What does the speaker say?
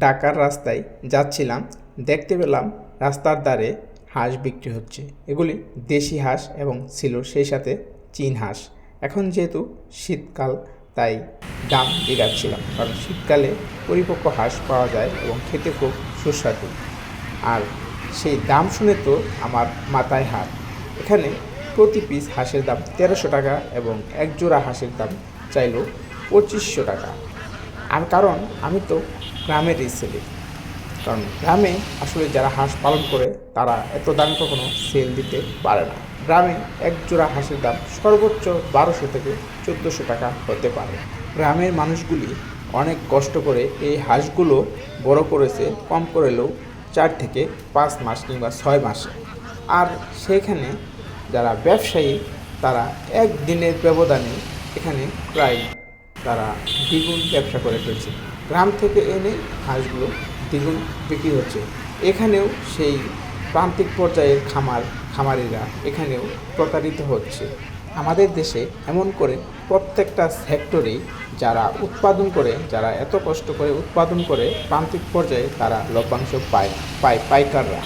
ঢাকার রাস্তায় যাচ্ছিলাম, দেখতে পেলাম রাস্তার ধারে হাঁস বিক্রি হচ্ছে। এগুলি দেশি হাঁস এবং ছিল সেই সাথে চীন হাঁস। এখন যেহেতু শীতকাল, তাই দাম জিগাচ্ছিলাম কারণ শীতকালে পরিপক্ক হাঁস পাওয়া যায় এবং খেতে খুব সুস্বাদু। আর সেই দাম শুনে তো আমার মাথায় হাত। এখানে প্রতি পিস হাঁসের দাম তেরোশো টাকা এবং এক জোড়া হাঁসের দাম চাইল পঁচিশশো টাকা। আর কারণ, আমি তো গ্রামের গ্রামেরই ছেলে। কারণ গ্রামে আসলে যারা হাঁস পালন করে, তারা এত দামে কখনো সেল দিতে পারে না। গ্রামে এক জোড়া হাঁসের দাম সর্বোচ্চ বারোশো থেকে চোদ্দোশো টাকা হতে পারে। গ্রামের মানুষগুলি অনেক কষ্ট করে এই হাঁসগুলো বড় করেছে, কম করেলেও চার থেকে পাঁচ মাস কিংবা ছয় মাসে। আর সেখানে যারা ব্যবসায়ী, তারা একদিনের ব্যবধানে এখানে প্রায় তারা দ্বিগুণ ব্যবসা করে ফেলছে। গ্রাম থেকে এনে হাঁসগুলো দ্বিগুণ বিক্রি হচ্ছে। এখানেও সেই প্রান্তিক পর্যায়ের খামার, খামারিরা এখানেও প্রতারিত হচ্ছে। আমাদের দেশে এমন করে প্রত্যেকটা সেক্টরেই যারা উৎপাদন করে, যারা এত কষ্ট করে উৎপাদন করে, প্রান্তিক পর্যায়ে তারা লভ্যাংশ পায় পায় পাইকাররা।